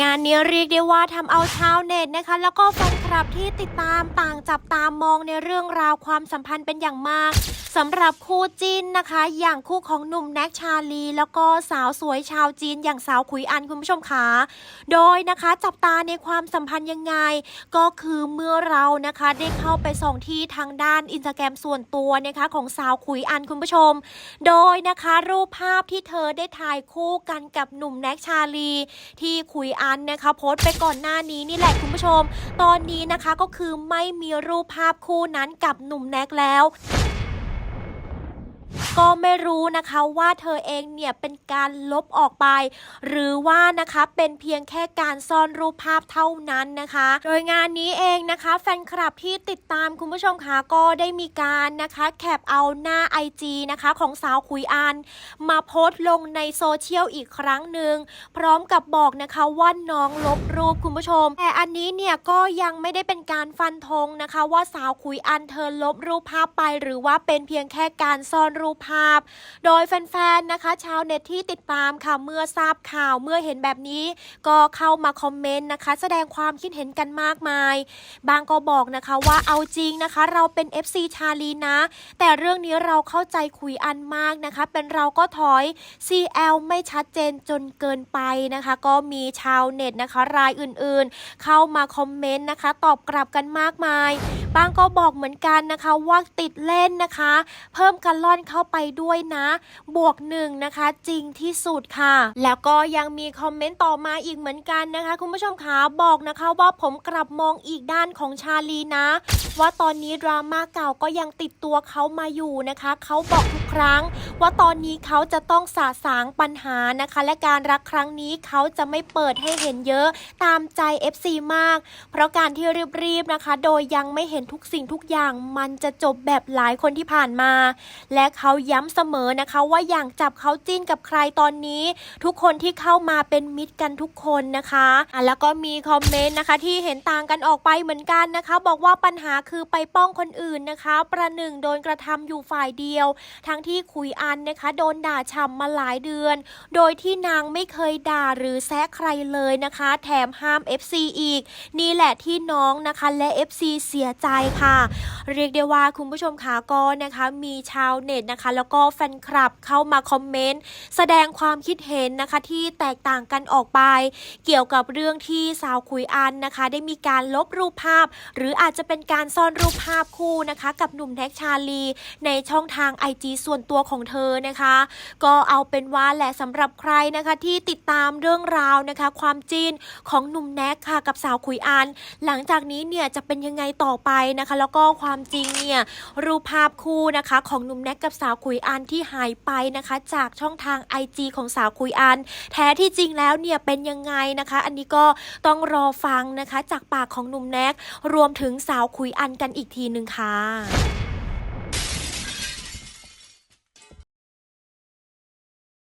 งานนี้เรียกได้ว่าทำเอาชาวเน็ตนะคะ แล้วก็แฟนคลับที่ติดตามต่างจับตามองในเรื่องราวความสัมพันธ์เป็นอย่างมากสำหรับคู่จิ้นนะคะ อย่างคู่ของหนุ่มแน็กชาลี แล้วก็สาวสวยชาวจีนอย่างสาวขุยอันคุณผู้ชมคะโดยนะคะจับตาในความสัมพันธ์ยังไง ก็คือเมื่อเรานะคะได้เข้าไปส่องที่ทางด้านอินสตาแกรมส่วนตัวนะคะของสาวขุยอันคุณผู้ชม โดยนะคะรูปภาพที่เธอได้ถ่ายคู่กันกับหนุ่มแน็กชาลี ที่ขุยอันนะคะโพสต์ไปก่อนหน้านี้นี่แหละคุณผู้ชม ตอนนี้นะคะก็คือไม่มีรูปภาพคู่นั้นกับหนุ่มแน็กแล้ว ก็ไม่รู้นะคะว่าเธอเองเนี่ยเป็นการลบออกไป หรือว่านะคะเป็นเพียงแค่การซ่อนรูปภาพเท่านั้นนะคะ โดยงานนี้เองนะคะแฟนคลับที่ติดตามคุณผู้ชมคะก็ได้มีการนะคะแคปเอาหน้า IG นะคะของสาวคุยอันมาโพสต์ลงในโซเชียลอีกครั้งหนึ่งพร้อมกับบอกนะคะว่าน้องลบรูปคุณผู้ชม แต่อันนี้เนี่ยก็ยังไม่ได้เป็นการฟันธงนะคะ ว่าสาวคุยอันเธอลบรูปภาพไป หรือว่าเป็นเพียงแค่การซ่อนรูปภาพ โดยแฟนๆนะคะ ชาวเน็ตที่ติดตามค่ะเมื่อทราบข่าวเมื่อเห็นแบบนี้ ก็เข้ามาคอมเมนต์นะคะ แสดงความคิดเห็นกันมากมาย บางก็บอกนะคะว่าเอาจริงนะคะ เราเป็น FC ชาลีนะ แต่เรื่องนี้เราเข้าใจคุยอันมากนะคะ เป็นเราก็ถอย CL ไม่ชัดเจนจนเกินไปนะคะ ก็มีชาวเน็ตนะคะ รายอื่นๆ เข้ามาคอมเมนต์นะคะ ตอบกลับกันมากมาย บางก็บอกเหมือนกันนะคะว่าติดเล่นนะคะ เพิ่มกันล่อนเข้าไปด้วยนะ บวกหนึ่งนะคะ จริงที่สุดค่ะ แล้วก็ยังมีคอมเมนต์ต่อมาอีกเหมือนกันนะคะ คุณผู้ชมคะบอกนะคะว่าผมกลับมองอีกด้านของชาลีนะ ว่าตอนนี้ดราม่าเก่าก็ยังติดตัวเขามาอยู่นะคะเขาบอกทุก ครั้ง ว่าตอนนี้เขาจะต้องสาสางปัญหานะคะ และการรักครั้งนี้เขาจะไม่เปิดให้เห็นเยอะตามใจ FC มาก เพราะการที่รีบๆนะคะ โดยยังไม่เห็นทุกสิ่งทุกอย่างมันจะจบแบบหลายคนที่ผ่านมา และเขาย้ำเสมอนะคะ ว่าอย่างจับเขาจิ้นกับใครตอนนี้ ทุกคนที่เข้ามาเป็นมิตรกันทุกคนนะคะอะแล้วก็มีคอมเมนต์นะคะ ที่เห็นต่างกันออกไปเหมือนกันนะคะ บอกว่าปัญหาคือไปป้องคนอื่นนะคะ ประหนึ่งโดนกระทำอยู่ฝ่ายเดียวทั้งที่คุยอันนะคะ โดนด่าฉ่ำมาหลายเดือน โดยที่นางไม่เคยด่าหรือแซะใครเลยนะคะ แถมห้าม FC อีก นี่แหละที่น้องนะคะและ FC เสียใจค่ะ เรียกได้ว่าคุณผู้ชมขาก็นะคะมีชาวเน็ตนะคะ แล้วก็แฟนคลับเข้ามาคอมเมนต์แสดงความคิดเห็นนะคะที่แตกต่างกันออกไป เกี่ยวกับเรื่องที่สาวคุยอันนะคะ ได้มีการลบรูปภาพ หรืออาจจะเป็นการซ่อนรูปภาพคู่นะคะ กับหนุ่มแท็กชาลี ในช่องทาง IG ส่วนวนตัวของเธอนะคะ ก็เอาเป็นว่าแหละสำหรับใครนะคะที่ติดตามเรื่องราวนะคะ ความจีนของหนุ่มแน็กค่ะกับสาวคุยอัน หลังจากนี้เนี่ยจะเป็นยังไงต่อไปนะคะ แล้วก็ความจริงเนี่ยรูปภาพคู่นะคะของหนุ่มแน็กกับสาวคุยอันที่หายไปนะคะ จากช่องทาง IG ของสาวคุยอัน แท้ที่จริงแล้วเนี่ยเป็นยังไงนะคะ อันนี้ก็ต้องรอฟังนะคะ จากปากของหนุ่มแน็กรวมถึงสาวคุยอันกันอีกทีหนึ่งค่ะ